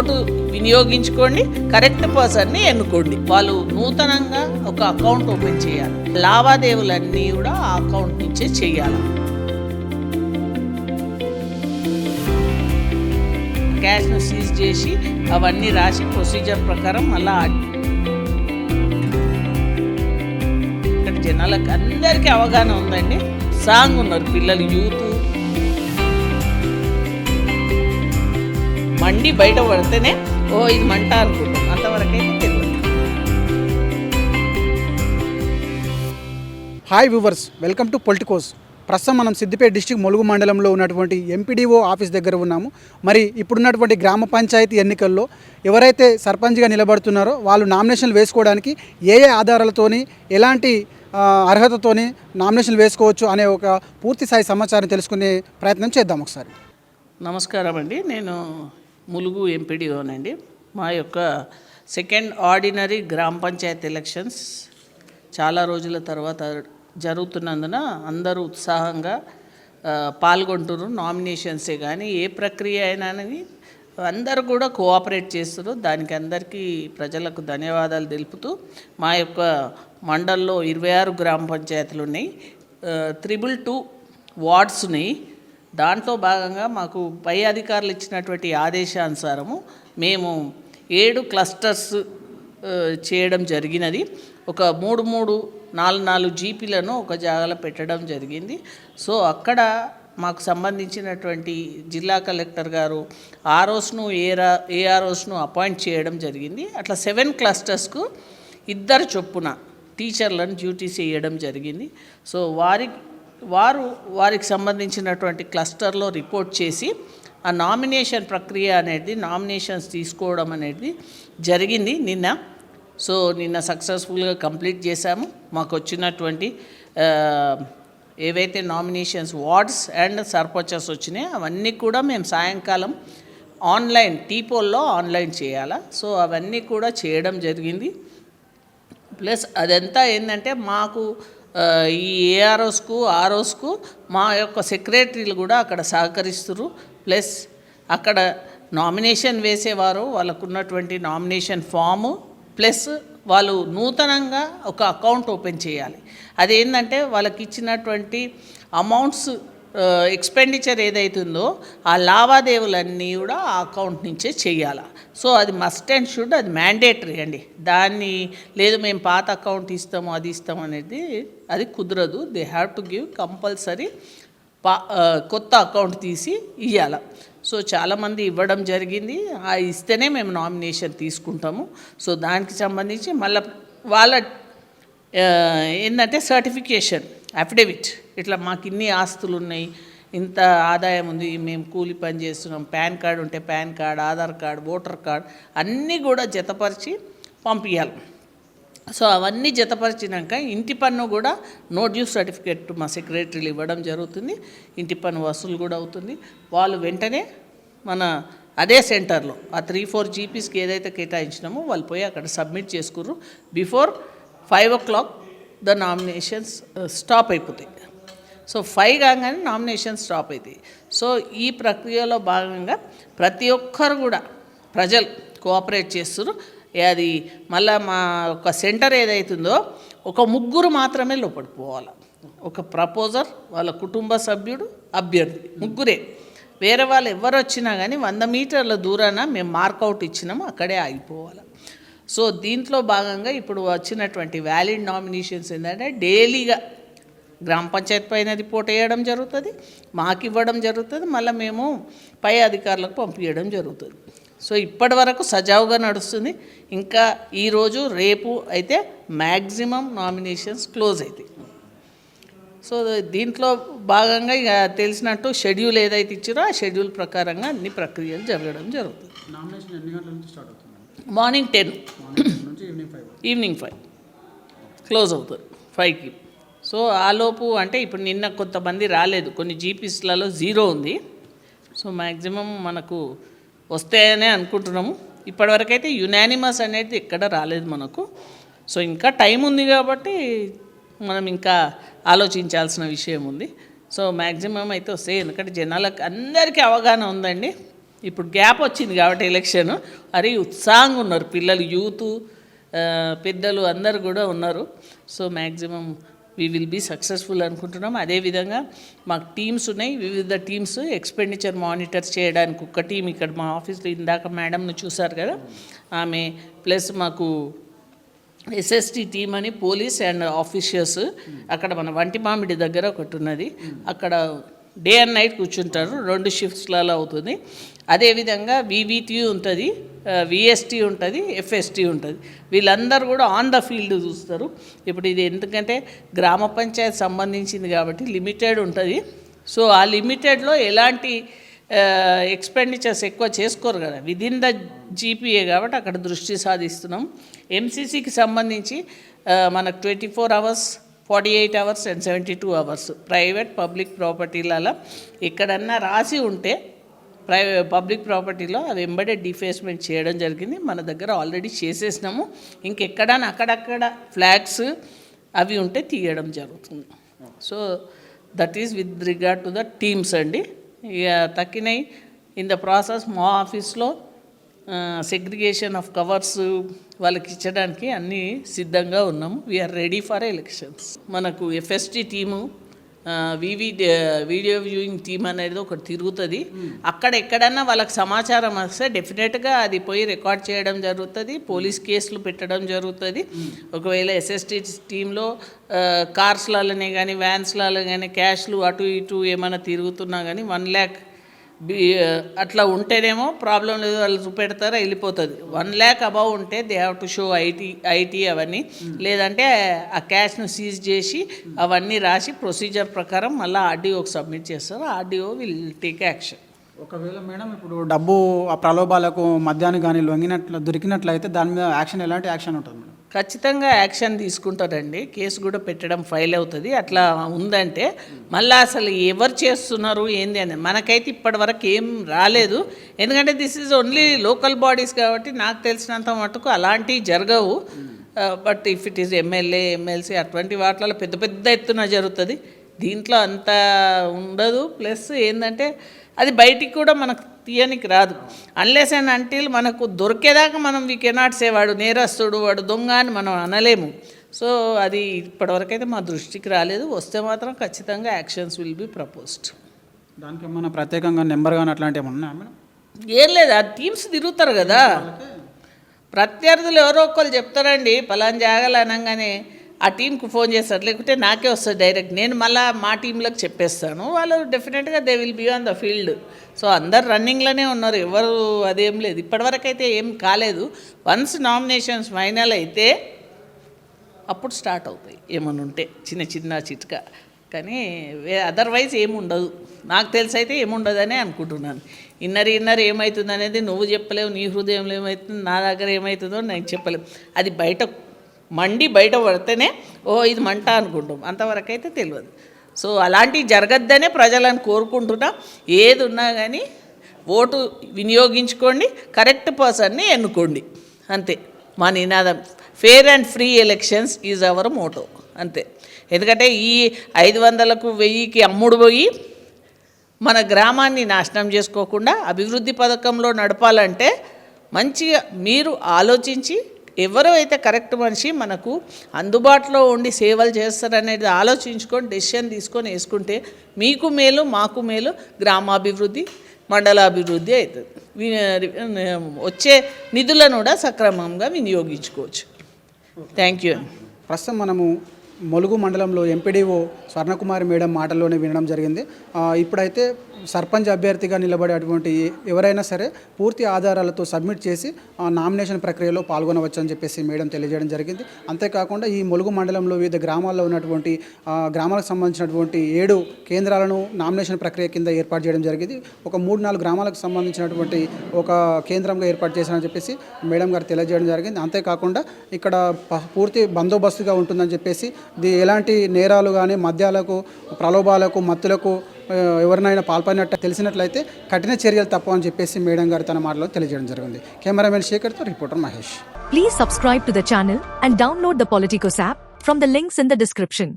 Vote వినియోగించుకోండి correct పర్సన్ని ఎన్నుకోండి. వాళ్ళు నూతనంగా ఒక అకౌంట్ ఓపెన్ చేయాలి. లావాదేవీలన్నీ కూడా ఆ అకౌంట్ నుంచే చేయాలి. క్యాష్ను సీజ్ చేసి అవన్నీ రాసి ప్రొసీజర్ ప్రకారం అలా ఇక్కడ జనాలకు అందరికీ అవగాహన ఉందండి. సాంగ్ ఉన్నారు పిల్లలు యూత్ మండి బయట పడితేనే ఓ ఇది మంట అనుకుంటాం. అంతవరకైతే తెలియదు. Hi viewers welcome to Politicos. ప్రస్తుతం మనం సిద్దిపేట డిస్టిక్ ములుగు మండలంలో ఉన్నటువంటి ఎంపీడీఓ ఆఫీస్ దగ్గర ఉన్నాము. మరి ఇప్పుడున్నటువంటి గ్రామ పంచాయతీ ఎన్నికల్లో ఎవరైతే సర్పంచ్గా నిలబడుతున్నారో వాళ్ళు నామినేషన్లు వేసుకోవడానికి ఏ ఏ ఆధారాలతోని ఎలాంటి అర్హతతోని నామినేషన్లు వేసుకోవచ్చు అనే ఒక పూర్తి స్థాయి సమాచారం తెలుసుకునే ప్రయత్నం చేద్దాం ఒకసారి. నమస్కారం అండి నేను ములుగు ఎంపీడీఓనండి. మా యొక్క సెకండ్ ఆర్డినరీ గ్రామ పంచాయత్ ఎలక్షన్స్ చాలా రోజుల తర్వాత జరుగుతున్నందున అందరూ ఉత్సాహంగా పాల్గొంటున్నారు నామినేషన్సే కానీ ఏ ప్రక్రియ అయినా అందరూ కూడా కోఆపరేట్ చేస్తారు దానికి అందరికీ ప్రజలకు ధన్యవాదాలు తెలుపుతూ మా యొక్క మండల్లో ఇరవై ఆరు గ్రామ పంచాయతీలు ఉన్నాయి త్రిబుల్ టూ వార్డ్స్ ఉన్నాయి దాంట్లో భాగంగా మాకు పై అధికారులు ఇచ్చినటువంటి ఆదేశానుసారము మేము ఏడు క్లస్టర్స్ చేయడం జరిగినది. ఒక మూడు మూడు నాలుగు నాలుగు జీపీలను ఒక జాగాలో పెట్టడం జరిగింది. సో అక్కడ మాకు సంబంధించినటువంటి జిల్లా కలెక్టర్ గారు ఆర్ఓస్ను ఏరా ఏఆర్ఓస్ను అపాయింట్ చేయడం జరిగింది. అట్లా సెవెన్ క్లస్టర్స్కు ఇద్దరు చొప్పున టీచర్లను డ్యూటీస్ చేయడం జరిగింది. సో వారి వారు వారికి సంబంధించినటువంటి క్లస్టర్లో రిపోర్ట్ చేసి ఆ నామినేషన్ ప్రక్రియ అనేది నామినేషన్స్ తీసుకోవడం అనేది జరిగింది నిన్న. సో నిన్న సక్సెస్ఫుల్గా కంప్లీట్ చేశాము. మాకు వచ్చినటువంటి ఏవైతే నామినేషన్స్ వార్డ్స్ అండ్ సర్పంచెస్ వచ్చినాయి అవన్నీ కూడా మేము సాయంకాలం ఆన్లైన్ టీపోల్లో ఆన్లైన్ చేయాలా? సో అవన్నీ కూడా చేయడం జరిగింది. ప్లస్ అదంతా ఏంటంటే మాకు ఈ ఏఆర్ఓస్కు ఆర్ఓస్కు మా యొక్క సెక్రటరీలు కూడా అక్కడ సహకరిస్తున్నారు ప్లస్ అక్కడ నామినేషన్ వేసేవారు వాళ్ళకున్నటువంటి నామినేషన్ ఫాము. ప్లస్ వాళ్ళు నూతనంగా ఒక అకౌంట్ ఓపెన్ చేయాలి. అదేంటంటే వాళ్ళకి ఇచ్చినటువంటి అమౌంట్స్ ఎక్స్పెండిచర్ ఏదైతుందో ఆ లావాదేవీలన్నీ కూడా ఆ అకౌంట్ నుంచే చేయాలి. సో అది మస్ట్ అండ్ షుడ్ అది మ్యాండేటరీ అండి. దాన్ని లేదు మేము పాత అకౌంట్ ఇస్తాము అది ఇస్తాము అనేది అది కుదరదు. They have to give compulsory పా కొత్త అకౌంట్ తీసి ఇవ్వాలి సో చాలామంది ఇవ్వడం జరిగింది. ఆ ఇస్తేనే మేము నామినేషన్ తీసుకుంటాము. సో దానికి సంబంధించి మళ్ళీ వాళ్ళ ఏంటంటే సర్టిఫికేషన్ అఫిడవిట్ ఇట్లా మాకు ఇన్ని ఆస్తులు ఉన్నాయి ఇంత ఆదాయం ఉంది మేము కూలి పని చేస్తున్నాం పాన్ కార్డు ఉంటే pan card Aadhaar card voter card అన్నీ కూడా జతపరిచి పంపించాలి సో అవన్నీ జతపరిచినాక ఇంటి పన్ను కూడా నో డ్యూ సర్టిఫికేట్ మా సెక్రటరీలు ఇవ్వడం జరుగుతుంది ఇంటి పన్ను వసూలు కూడా అవుతుంది. వాళ్ళు వెంటనే మన అదే సెంటర్లో ఆ త్రీ ఫోర్ జీపీస్కి ఏదైతే కేటాయించినామో వాళ్ళు పోయి అక్కడ submit చేసుకుర్రు. Before five o'clock the nominations uh, stop అయిపోతాయి. సో ఫైవ్ కాగానే నామినేషన్ స్టాప్ అవుతాయి సో ఈ ప్రక్రియలో భాగంగా ప్రతి ఒక్కరు కూడా ప్రజలు కోఆపరేట్ చేస్తారు. అది మళ్ళీ మా ఒక సెంటర్ ఏదైతుందో ఒక ముగ్గురు మాత్రమే లోపలికి పోవాలి. ఒక ప్రపోజర్ వాళ్ళ కుటుంబ సభ్యుడు అభ్యర్థి ముగ్గురే. వేరే వాళ్ళు ఎవరు వచ్చినా కానీ వంద మీటర్ల దూరాన మేము మార్కౌట్ ఇచ్చినాము అక్కడే ఆగిపోవాలి. సో దీంట్లో భాగంగా ఇప్పుడు వచ్చినటువంటి వ్యాలిడ్ నామినేషన్స్ ఏంటంటే డైలీగా గ్రామ పంచాయతీ పైన రిపోర్ట్ వేయడం జరుగుతుంది మాకు ఇవ్వడం జరుగుతుంది మళ్ళీ మేము పై అధికారులకు పంపించడం జరుగుతుంది. సో ఇప్పటి వరకు సజావుగా నడుస్తుంది. ఇంకా ఈరోజు రేపు అయితే మ్యాక్సిమం నామినేషన్స్ క్లోజ్ అవుతాయి సో దీంట్లో భాగంగా ఇక తెలిసినట్టు షెడ్యూల్ ఏదైతే ఇచ్చారో ఆ షెడ్యూల్ ప్రకారంగా అన్ని ప్రక్రియలు జరగడం జరుగుతుంది. నామినేషన్ ఎన్ని గంటల నుంచి స్టార్ట్ అవుతుంది? Morning ten. Evening five. Evening five close అవుతుంది. ఫైవ్కి. సో ఆలోపు అంటే ఇప్పుడు నిన్న కొంతమంది రాలేదు. కొన్ని జీపీస్లలో జీరో ఉంది. సో మ్యాక్సిమం మనకు వస్తాయనే అనుకుంటున్నాము. ఇప్పటివరకైతే యునానిమస్ అనేది ఎక్కడ రాలేదు మనకు. సో ఇంకా టైం ఉంది కాబట్టి మనం ఇంకా ఆలోచించాల్సిన విషయం ఉంది. సో మ్యాక్సిమం అయితే వస్తాయి. ఎందుకంటే జనాలకు అందరికీ అవగాహన ఉందండి. ఇప్పుడు గ్యాప్ వచ్చింది కాబట్టి ఎలక్షన్. అరే ఉత్సాహంగా ఉన్నారు. పిల్లలు యూత్ పెద్దలు అందరు కూడా ఉన్నారు. So maximum we will be successful అనుకుంటున్నాం. అదేవిధంగా మాకు టీమ్స్ ఉన్నాయి. వివిధ టీమ్స్ ఎక్స్పెండిచర్ మానిటర్ చేయడానికి ఒక టీం ఇక్కడ మా ఆఫీస్లో ఇందాక మేడంను చూసారు కదా. ఆమె ప్లస్ మాకు ఎస్ఎస్టీ టీమ్ అని పోలీస్ అండ్ ఆఫీషియర్స్ అక్కడ మన వంటి మామిడి దగ్గర ఒకటి ఉన్నది. అక్కడ డే అండ్ నైట్ కూర్చుంటారు రెండు షిఫ్ట్స్లలో అవుతుంది. అదేవిధంగా వివిటి ఉంటుంది విఎస్టీ ఉంటుంది ఎఫ్ఎస్టీ ఉంటుంది. వీళ్ళందరూ కూడా ఆన్ ద ఫీల్డ్ చూస్తారు. ఇప్పుడు ఇది ఎందుకంటే గ్రామ పంచాయత్ సంబంధించింది కాబట్టి లిమిటెడ్ ఉంటుంది. సో ఆ లిమిటెడ్లో ఎలాంటి ఎక్స్పెండిచర్స్ ఎక్కువ చేసుకోరు కదా. విదిన్ ద జీపీఏ కాబట్టి అక్కడ దృష్టి సాధిస్తున్నాం. ఎంసీసీకి సంబంధించి మనకు twenty four hours forty eight hours and seventy two hours private public ప్రాపర్టీలలో ఎక్కడన్నా రాసి ఉంటే ప్రైవే పబ్లిక్ ప్రాపర్టీలో అవి ఎంబడెడ్ డిఫేస్మెంట్ చేయడం జరిగింది. మన దగ్గర ఆల్రెడీ చేసేసినాము. ఇంకెక్కడన్నా అక్కడక్కడ ఫ్లాగ్స్ అవి ఉంటే తీయడం జరుగుతుంది. So that is with regard to the teams అండి. ఇక తక్కినాయి ఇన్ ద ప్రాసెస్ మా ఆఫీస్లో సెగ్రిగేషన్ ఆఫ్ కవర్స్ వాళ్ళకి ఇచ్చడానికి అన్నీ సిద్ధంగా ఉన్నాము. We are ready for elections మనకు ఎఫ్ఎస్టీ టీము వివి వీడియో వ్యూయింగ్ టీమ్ అనేది ఒకటి తిరుగుతుంది. అక్కడ ఎక్కడన్నా వాళ్ళకి సమాచారం వస్తే డెఫినెట్గా అది పోయి రికార్డ్ చేయడం జరుగుతుంది పోలీస్ కేసులు పెట్టడం జరుగుతుంది. ఒకవేళ ఎస్ఎస్టీ టీంలో కార్స్లలోనే కానీ వ్యాన్స్లలో కానీ క్యాష్లు అటు ఇటు ఏమైనా తిరుగుతున్నా కానీ వన్ ల్యాక్ అట్లా ఉంటేనేమో ప్రాబ్లం లేదు వాళ్ళు చూపెడతారా వెళ్ళిపోతుంది. వన్ ల్యాక్ అబౌవ్ ఉంటే they have to show it it అవన్నీ. లేదంటే ఆ క్యాష్ను సీజ్ చేసి అవన్నీ రాసి ప్రొసీజర్ ప్రకారం మళ్ళీ ఆర్డీఓకి సబ్మిట్ చేస్తారు. ఆర్డీఓ విల్ టేక్ యాక్షన్ ఒకవేళ మేడం ఇప్పుడు డబ్బు ఆ ప్రలోభాలకు మద్యానికి కానీ లొంగినట్లు దొరికినట్లయితే దాని మీద యాక్షన్ ఎలాంటి యాక్షన్ ఉంటుంది మేడం? ఖచ్చితంగా యాక్షన్ తీసుకుంటారండి కేసు కూడా పెట్టడం ఫైల్ అవుతుంది. అట్లా ఉందంటే మళ్ళీ అసలు ఎవరు చేస్తున్నారు ఏంది అని మనకైతే ఇప్పటివరకు ఏం రాలేదు. ఎందుకంటే this is only local bodies కాబట్టి నాకు తెలిసినంత మటుకు అలాంటివి జరగవు. But if it is MLA MLC అటువంటి వాటిలో పెద్ద పెద్ద ఎత్తున జరుగుతుంది. దీంట్లో అంత ఉండదు. ప్లస్ ఏంటంటే అది బయటికి కూడా మనకు తీయనికి రాదు. అన్లెస్ అండ్ అంటిల్ మనకు దొరికేదాకా మనం వీ కెనాట్ సే వాడు నేరస్తుడు వాడు దొంగ అని మనం అనలేము. సో అది ఇప్పటివరకైతే మా దృష్టికి రాలేదు. వస్తే మాత్రం ఖచ్చితంగా యాక్షన్స్ విల్ బి ప్రపోజ్డ్ దానికి ఏమన్నా ప్రత్యేకంగా నెంబర్ కానీ అట్లాంటివి ఏమన్నా ఉన్నాయా మేడం? ఏం లేదు. ఆ టీమ్స్ తిరుగుతారు కదా. ప్రత్యర్థులు ఎవరో ఒకరు చెప్తారండి. పలాన్ జాగాలు అనగానే ఆ టీంకు ఫోన్ చేస్తారు లేకుంటే నాకే వస్తుంది డైరెక్ట్. నేను మళ్ళీ మా టీంలకు చెప్పేస్తాను. వాళ్ళు డెఫినెట్గా they will be on the field. So అందరు రన్నింగ్లోనే ఉన్నారు. ఎవరు అదేం లేదు. ఇప్పటివరకు అయితే ఏం కాలేదు. వన్స్ నామినేషన్స్ ఫైనల్ అయితే అప్పుడు స్టార్ట్ అవుతాయి. ఏమన్నా ఉంటే చిన్న చిన్న చిట్కా. కానీ అదర్వైజ్ ఏముండదు నాకు తెలిసి అయితే ఏముండదనే అనుకుంటున్నాను. ఇన్నర్ ఇన్నర్ ఏమవుతుంది అనేది నువ్వు చెప్పలేవు నీ హృదయంలో ఏమవుతుంది నా దగ్గర ఏమవుతుందో నేను చెప్పలేవు. అది బయట మండి బయట పడితేనే ఓ ఇది మంట అనుకుంటాం. అంతవరకు అయితే తెలియదు. సో అలాంటివి జరగద్దనే ప్రజలను కోరుకుంటున్నా. ఏది ఉన్నా కానీ ఓటు వినియోగించుకోండి కరెక్ట్ పర్సన్ని ఎన్నుకోండి. అంతే. మా నినాదం fair and free elections is our motto. అంతే. ఎందుకంటే ఈ ఐదు వందలకు వెయ్యికి అమ్ముడు పోయి మన గ్రామాన్ని నాశనం చేసుకోకుండా అభివృద్ధి పథకంలో నడపాలంటే మంచిగా మీరు ఆలోచించి ఎవరు అయితే కరెక్ట్ మనిషి మనకు అందుబాటులో ఉండి సేవలు చేస్తారనేది ఆలోచించుకొని డెసిషన్ తీసుకొని వేసుకుంటే మీకు మేలు మాకు మేలు గ్రామాభివృద్ధి మండలాభివృద్ధి అవుతుంది. వచ్చే నిధులను కూడా సక్రమంగా వినియోగించుకోవచ్చు. థ్యాంక్ యూ ప్రస్తుతం మనము మొలుగు మండలంలో ఎంపీడీఓ స్వర్ణకుమారి మేడం మాటల్లోనే వినడం జరిగింది. ఇప్పుడైతే సర్పంచ్ అభ్యర్థిగా నిలబడేటువంటి ఎవరైనా సరే పూర్తి ఆధారాలతో సబ్మిట్ చేసి ఆ నామినేషన్ ప్రక్రియలో పాల్గొనవచ్చు అని చెప్పేసి మేడం తెలియజేయడం జరిగింది. అంతేకాకుండా ఈ మొలుగు మండలంలో వివిధ గ్రామాల్లో ఉన్నటువంటి గ్రామాలకు సంబంధించినటువంటి ఏడు కేంద్రాలను నామినేషన్ ప్రక్రియ కింద ఏర్పాటు చేయడం జరిగింది. ఒక మూడు నాలుగు గ్రామాలకు సంబంధించినటువంటి ఒక కేంద్రంగా ఏర్పాటు చేశారని చెప్పేసి మేడం గారు తెలియజేయడం జరిగింది. అంతేకాకుండా ఇక్కడ పూర్తి బందోబస్తుగా ఉంటుందని చెప్పేసి ఎలాంటి నేరాలు కానీ మద్యాలకు ప్రలోభాలకు మత్తులకు ఎవరినైనా పాల్పడినట్టు తెలిసినట్లయితే కఠిన చర్యలు తప్పవని చెప్పేసి మేడం గారు తన మాటలో తెలియజేయడం జరిగింది. Cameraman శేఖర్తో reporter Mahesh. Please subscribe to the channel and download the Politicos app from the links in the description